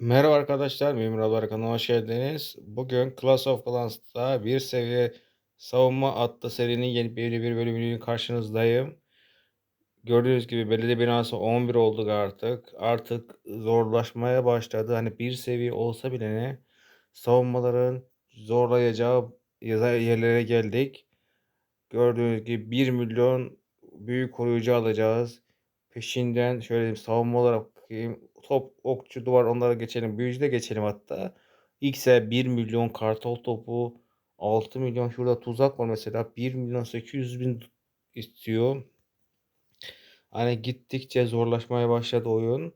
Merhaba arkadaşlar, Mimar Haber kanalına hoş geldiniz. Bugün Clash of Clans'ta bir seviye savunma adlı serinin yeni bir, bir bölümünün karşınızdayım. Gördüğünüz gibi belediye binası 11 olduk artık. Artık zorlaşmaya başladı. Hani bir seviye olsa bile ne savunmaların zorlayacağı yerlere geldik. Gördüğünüz gibi 1 milyon büyük koruyucu alacağız. Peşinden şöyle savunma olarak bakayım. Top, okçu, duvar onlara geçelim. Büyücü de geçelim hatta. X'e 1 milyon kartal topu. 6 milyon şurada tuzak var mesela. 1 milyon 800 bin istiyor. Hani gittikçe zorlaşmaya başladı oyun.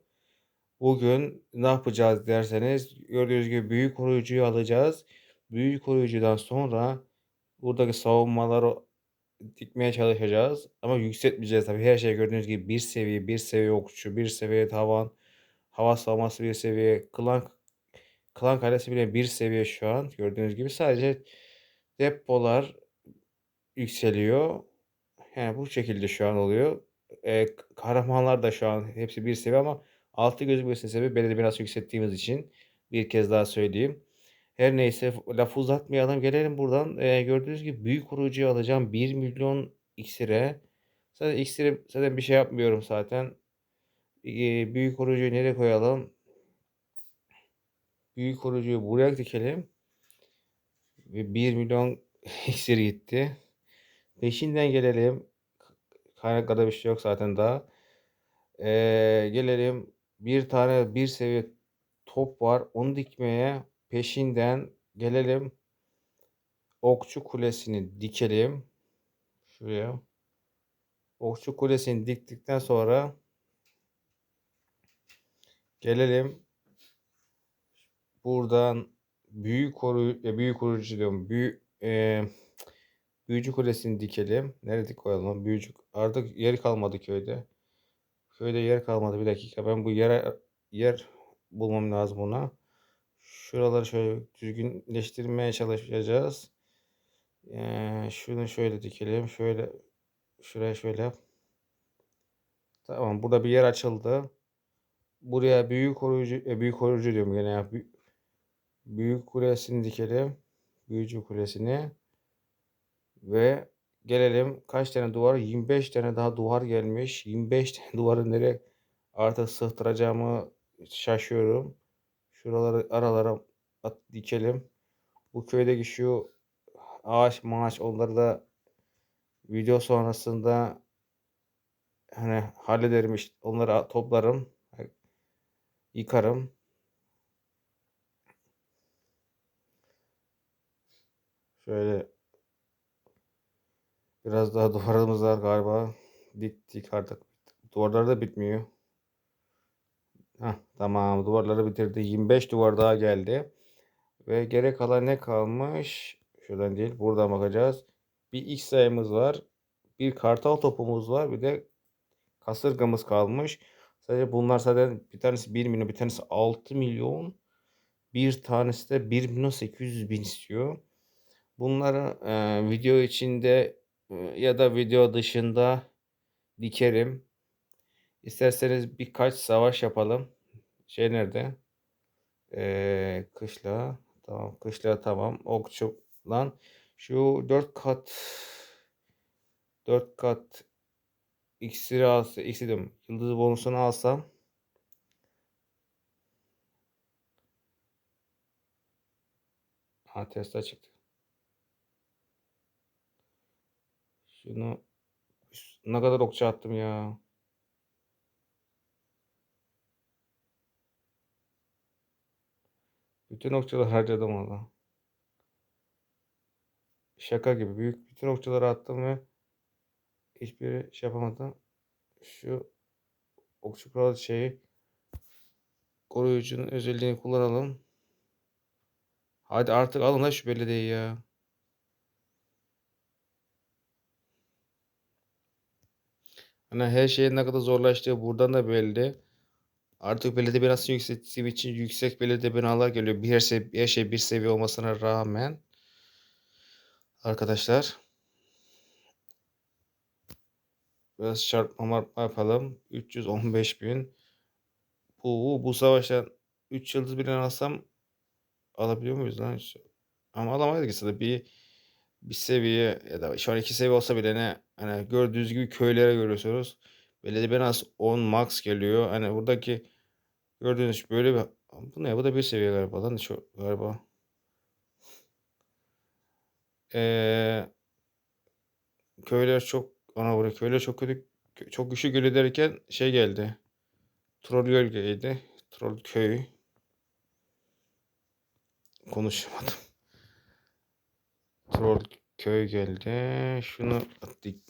Bugün ne yapacağız derseniz gördüğünüz gibi büyük koruyucuyu alacağız. Büyük koruyucudan sonra buradaki savunmaları dikmeye çalışacağız. Ama yükseltmeyeceğiz tabii. Her şey gördüğünüz gibi bir seviye, bir seviye okçu, bir seviye tavan, hava savunması bir seviye, klan klan kalesi bile bir seviye şu an gördüğünüz gibi. Sadece depolar yükseliyor. Yani bu şekilde şu an oluyor. Eee, kahramanlar da şu an hepsi bir seviye ama altı gözükmesinin sebebi belediye biraz yükselttiğimiz için. Bir kez daha söyleyeyim. Her neyse lafı uzatmayalım. Gelelim buradan. Eee, gördüğünüz gibi büyük kurucuyu alacağım. 1 milyon iksire. Zaten iksiri zaten bir şey yapmıyorum zaten. Eee, büyük kurucuyu nereye koyalım? Büyük kurucuyu buraya dikelim. Ve 1 milyon iksir gitti. Peşinden gelelim. Kaynaklarda bir şey yok zaten daha. Eee, gelelim bir tane bir seviye top var. Onu dikmeye peşinden gelelim. Okçu kulesini dikelim. Şuraya. Okçu kulesini diktikten sonra gelelim. Buradan büyük koru ya büyük koruyucu diyorum. Büyük eee büyücü kulesini dikelim. Nerede koyalım? Büyücü artık yer kalmadı köyde. Köyde yer kalmadı. Bir dakika. Ben bu yere yer bulmam lazım ona. Şuraları şöyle düzgünleştirmeye çalışacağız. Ee, şunu şöyle dikelim. Şöyle şuraya şöyle. Tamam. Burada bir yer açıldı. Buraya büyük koruyucu, e, büyük koruyucu diyorum gene ya. Büyük, kulesini dikelim. Büyücü kulesini. Ve gelelim kaç tane duvar? 25 tane daha duvar gelmiş. 25 tane duvarı nereye artık sığdıracağımı şaşıyorum. Şuraları aralara at, dikelim. Bu köydeki şu ağaç maaş onları da video sonrasında hani hallederim işte. Onları toplarım yıkarım. Şöyle biraz daha duvarımız var galiba. Diktik artık. Duvarlar da bitmiyor Heh, tamam duvarları bitirdi 25 duvar daha geldi ve gerek kalan ne kalmış şuradan değil buradan bakacağız bir x sayımız var bir kartal topumuz var. Bir de kasırgamız kalmış. Sadece bunlar zaten bir tanesi 1 milyon, bir tanesi 6 milyon. Bir tanesi de 1 milyon 800 bin istiyor. Bunları e, video içinde e, ya da video dışında dikerim. İsterseniz birkaç savaş yapalım. Şey nerede? E, kışla. Tamam kışla tamam. Okçu lan. Şu 4 kat 4 kat iksiri alsa, iksir diyorum. Yıldız bonusunu alsam Ha Tesla çıktı. Şunu ne kadar okçu attım ya. Bütün okçuları harcadım valla. Şaka gibi. Büyük bütün okçuları attım ve hiçbiri şey yapamadı. Şu okçu kralı şeyi koruyucunun özelliğini kullanalım. Hadi artık alın da şu belediyeyi ya. Hani her şeyin ne kadar zorlaştığı buradan da belli. Artık belediye binası yükselttiğim için yüksek belediye binalar geliyor. Bir her şey, her şey bir seviye olmasına rağmen. Arkadaşlar. Biraz çarpma yapalım. 315 bin. Bu, bu savaştan 3 yıldız birini alsam alabiliyor muyuz lan? Ama alamayız ki bir bir seviye ya da şu an 2 seviye olsa bile ne hani gördüğünüz gibi köylere görüyorsunuz. Belediye binası 10 max geliyor. Hani buradaki gördüğünüz böyle bir bu ne? Bu da bir seviye galiba lan şu galiba. Ee, köyler çok ana buraya köyler çok kötü çok güçlü geliyor derken şey geldi. Troll gölgeydi. Troll köy. Konuşamadım. Troll köy geldi. Şunu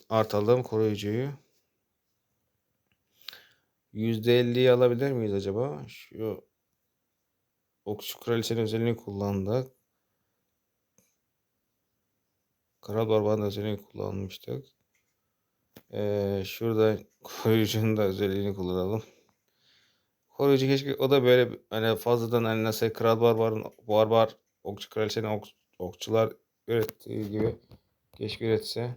artalım koruyucuyu. %50'yi alabilir miyiz acaba? Şu Okçu Kraliçenin özelliğini kullandık. Kral Barbar'ın özelliğini kullanmıştık. Ee, şurada koruyucunun da özelliğini kullanalım. Koruyucu keşke o da böyle hani fazladan hani nasıl Kral Barbar'ın Barbar Okçu Kraliçenin ok, okçular ürettiği gibi keşke üretse.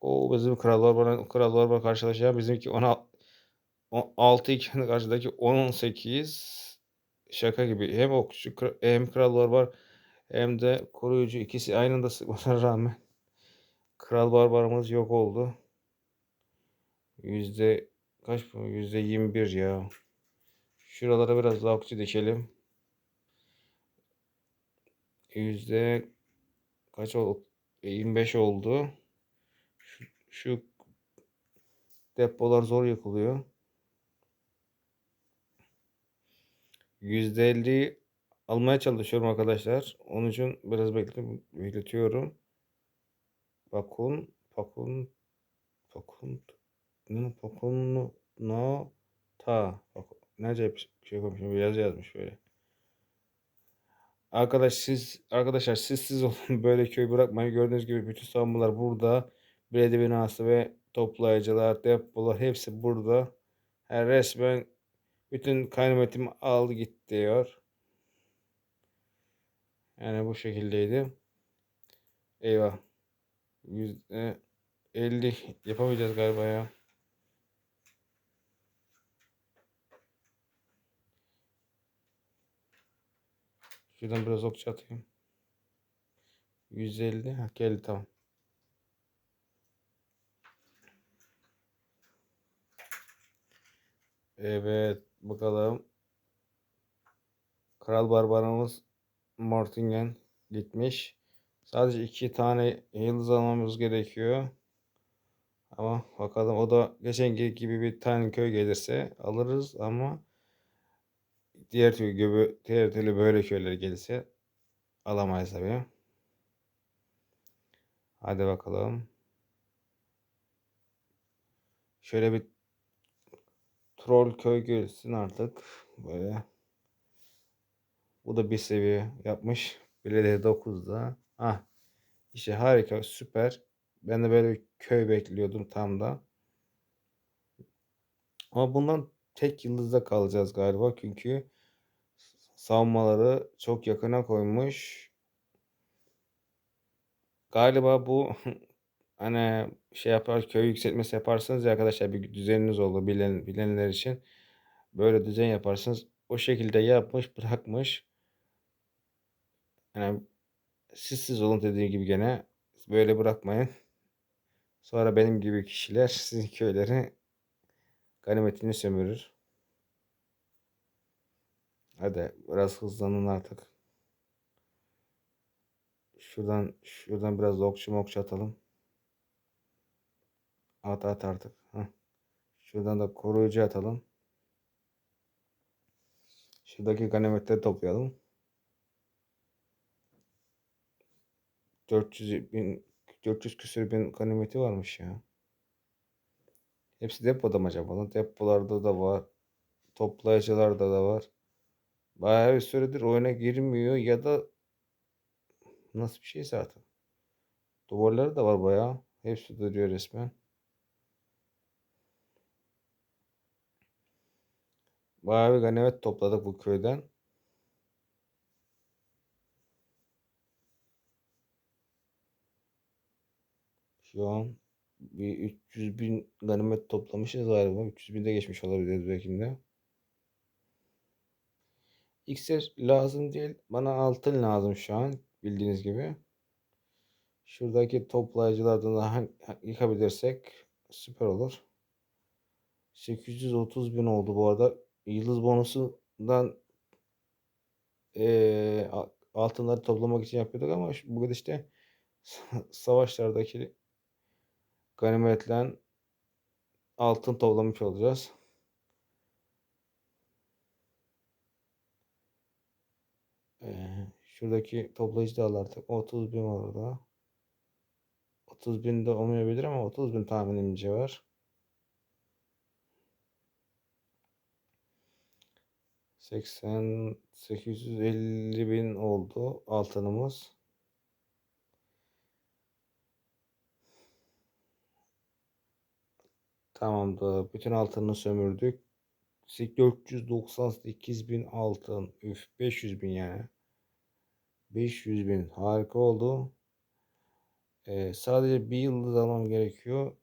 O bizim Kral Barbar'ın Kral Barbar karşılaşıyor. Bizimki 16 6 iken karşıdaki 18 şaka gibi. Hem okçu hem Kral Barbar hem de koruyucu ikisi aynı anda sıkmasına rağmen Kral Barbarımız yok oldu. Yüzde kaç bu? Yüzde 21 ya. Şuralara biraz daha okçu dikelim. Yüzde kaç oldu? 25 oldu. Şu, depolar zor yakılıyor. %50 almaya çalışıyorum arkadaşlar. Onun için biraz bekletiyorum. Bakun, bakun, bakun, ne bakun, no, ta, bak, ne bir şey koymuşum, bir yazı yazmış böyle. Arkadaş siz, arkadaşlar siz siz olun böyle köy bırakmayın. Gördüğünüz gibi bütün savunmalar burada. Belediye binası ve toplayıcılar, depolar hepsi burada. Yani resmen bütün kaynametimi aldı gitti diyor. Yani bu şekildeydi. Eyvah. Yüzde 50 yapamayacağız galiba ya. Şuradan biraz okçu atayım. 150. Ha, geldi tamam. Evet bakalım. Kral Barbaramız Mortingen gitmiş. Sadece iki tane yıldız almamız gerekiyor. Ama bakalım o da geçen gibi bir tane köy gelirse alırız ama diğer türlü gibi diğer türlü böyle köyler gelirse alamayız tabii. Hadi bakalım. Şöyle bir troll köy gelsin artık. Böyle. Bu da bir seviye yapmış. Belediye 9'da. Ah. İşte harika süper. Ben de böyle bir köy bekliyordum tam da. Ama bundan tek yıldızda kalacağız galiba. Çünkü savunmaları çok yakına koymuş. Galiba bu hani şey yapar köy yükseltmesi yaparsanız ya arkadaşlar bir düzeniniz olur bilen, bilenler için. Böyle düzen yaparsınız. O şekilde yapmış bırakmış. Yani siz olun dediği gibi gene böyle bırakmayın. Sonra benim gibi kişiler sizin köyleri ganimetini sömürür. Hadi biraz hızlanın artık. Şuradan şuradan biraz okçu mokçu atalım. At at artık. Heh. Şuradan da koruyucu atalım. Şuradaki ganimetleri toplayalım. 400 bin 400 küsür bin ganimeti varmış ya. Hepsi depoda mı acaba? Depolarda da var. Toplayıcılarda da var. Bayağı bir süredir oyuna girmiyor ya da nasıl bir şey zaten. Duvarları da var bayağı. Hepsi duruyor resmen. Bayağı bir ganimet topladık bu köyden. Şu an bir 300 bin ganimet toplamışız galiba. 300 binde geçmiş olabiliriz belki de. İksir lazım değil. Bana altın lazım şu an. Bildiğiniz gibi. Şuradaki toplayıcılardan da yıkabilirsek süper olur. 830 bin oldu bu arada. Yıldız bonusundan e, altınları toplamak için yapıyorduk ama bugün işte savaşlardaki ganimetle altın toplamış olacağız. Ee, şuradaki toplayıcı da artık 30 bin orada. 30 bin de olmayabilir ama 30 bin tahminimce var. 80 850 bin oldu altınımız. Tamamdır. Bütün altını sömürdük. 498 bin altın. Üf 500 bin yani. 500 bin. Harika oldu. Ee, sadece bir yıldız almam gerekiyor.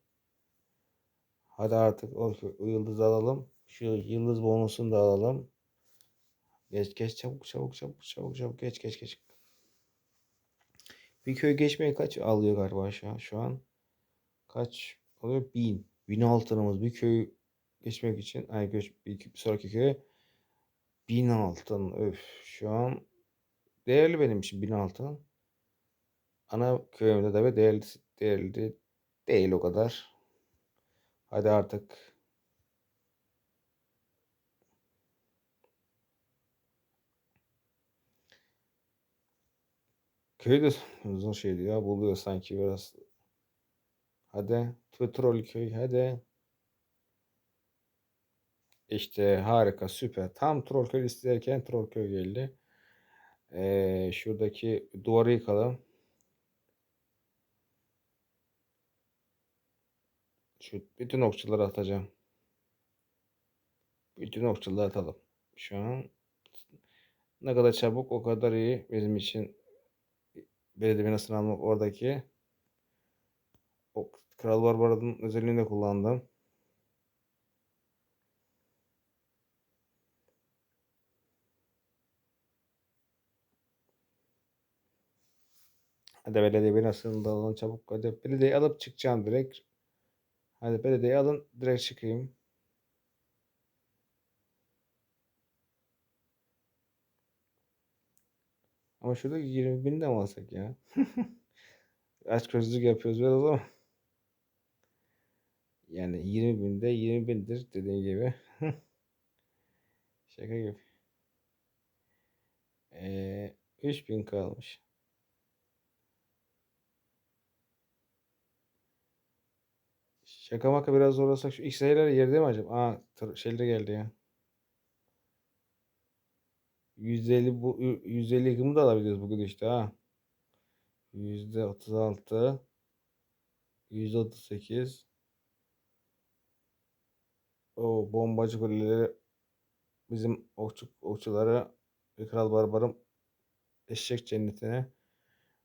Hadi artık o yıldız alalım. Şu yıldız bonusunu da alalım. Geç geç çabuk çabuk çabuk çabuk çabuk geç geç geç. Bir köy geçmeye kaç alıyor galiba aşağı şu an? Kaç alıyor? Bin. Bin altınımız bir köy geçmek için. Ay göç bir, bir sonraki köye. Bin altın. Öf şu an değerli benim için bin altın. Ana köyümde de değerli, değerli değil o kadar. Hadi artık Köy de uzun şeydi ya. Buluyor sanki biraz. Hadi. Petrol köy hadi. İşte harika süper. Tam Trollköy isterken Trollköy geldi. Ee, şuradaki duvarı yıkalım. Şu bütün okçuları atacağım. Bütün okçuları atalım. Şu an ne kadar çabuk o kadar iyi bizim için belediye binasını almak oradaki o Kral Barbara'nın özelliğini de kullandım. Hadi belediye binasını da alın çabuk. Hadi belediyeyi alıp çıkacağım direkt. Hadi belediyeyi alın direkt çıkayım. Ama şurada 20 bin de mi alsak ya? Aç gözlük yapıyoruz biraz ama. Yani 20 binde 20 bindir dediğin gibi. Şaka gibi. Ee, 3 bin kalmış. Şaka maka biraz zorlasak şu X sayılar yerde mi acaba? Aa şeyler geldi ya. 150 bu 150 yıkımı da alabiliriz bugün işte ha. %36 %38 O bombacı kuleleri bizim okçu, okçuları Kral Barbar'ın eşek cennetine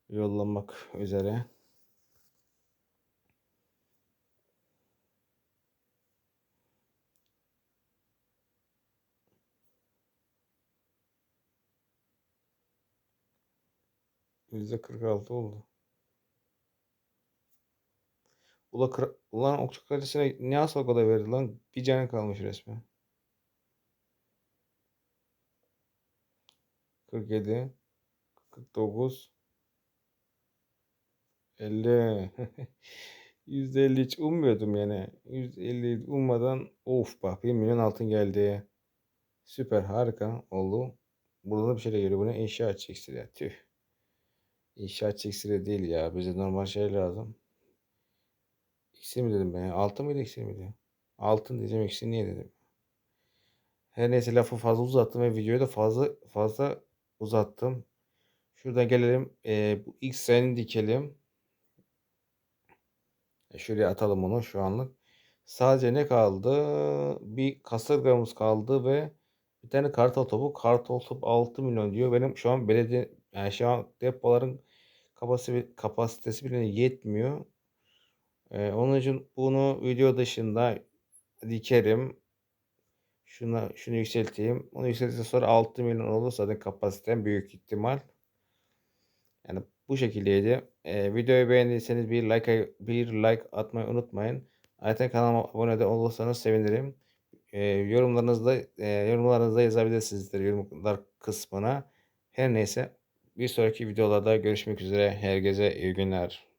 yollamak üzere. %46 oldu. Ula ulan okçu kalesine ne asal kadar verdi lan? Bir canı kalmış resmen. 47 49 50 %50 hiç ummuyordum yani. %50 ummadan of bak 1 milyon altın geldi. Süper harika oldu. Burada da bir şey geliyor. Bu ne? İnşaat çeksin ya. Tüh. İnşaat iksiri değil ya. Bize normal şey lazım. İksir mi dedim ben? Altın mıydı iksir miydi? Altın diyeceğim iksir niye dedim. Her neyse lafı fazla uzattım ve videoyu da fazla fazla uzattım. Şuradan gelelim. E, bu X sayını dikelim. E, şuraya atalım onu şu anlık. Sadece ne kaldı? Bir kasırgamız kaldı ve bir tane kartal topu. Kartal top 6 milyon diyor. Benim şu an belediye yani şu an depoların kapasitesi, kapasitesi bile yetmiyor. Eee, onun için bunu video dışında dikerim. Şuna şunu yükselteyim. Onu yükselttikten sonra 6.000.000 olur zaten kapasitem büyük ihtimal. Yani bu şekildeydi. Eee, videoyu beğendiyseniz bir like bir like atmayı unutmayın. Ayrıca kanalıma abone de olursanız sevinirim. Eee, yorumlarınızda eee, yorumlarınızda yazabilirsiniz yorumlar kısmına. Her neyse bir sonraki videolarda görüşmek üzere. Herkese iyi günler.